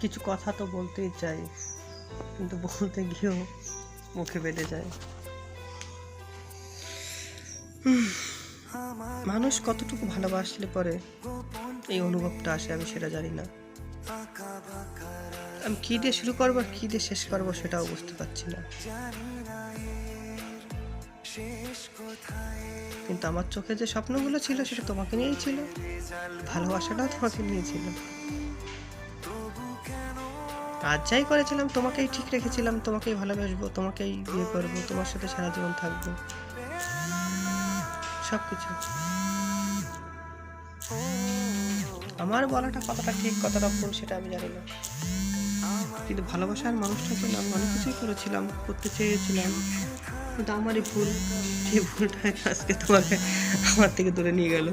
কিছু কথা তো বলতেই চাই, কিন্তু বলতে গিয়েও মুখে বেঁধে যায়। মানুষ কতটুকু ভালোবাসলে পরে এই অনুভবটা আসে আমি সেটা জানি না। আমি কী দিয়ে শুরু করব আর কী দিয়ে শেষ করব সেটাও বুঝতে পারছি না। কিন্তু আমার চোখে যে স্বপ্নগুলো ছিল সেটা তোমাকে নিয়েই ছিল, ভালোবাসাটাও তোমাকে নিয়েছিল আজ যাই করেছিলাম, তোমাকেই ঠিক রেখেছিলাম, তোমাকেই ভালোবাসবো, তোমাকেই বিয়ে করব, তোমার সাথে সারা জীবন থাকব। সব কিছু আমার বলাটা কতটা ঠিক, কতটা ভুল সেটা আমি জানি না। কিন্তু ভালোবাসার মানুষটার জন্য আমি অনেক কিছুই করেছিলাম, করতে চেয়েছিলাম। কিন্তু আমারই ভুল, সেই ভুলটা আজকে তোমাকে আমার থেকে দূরে নিয়ে গেল।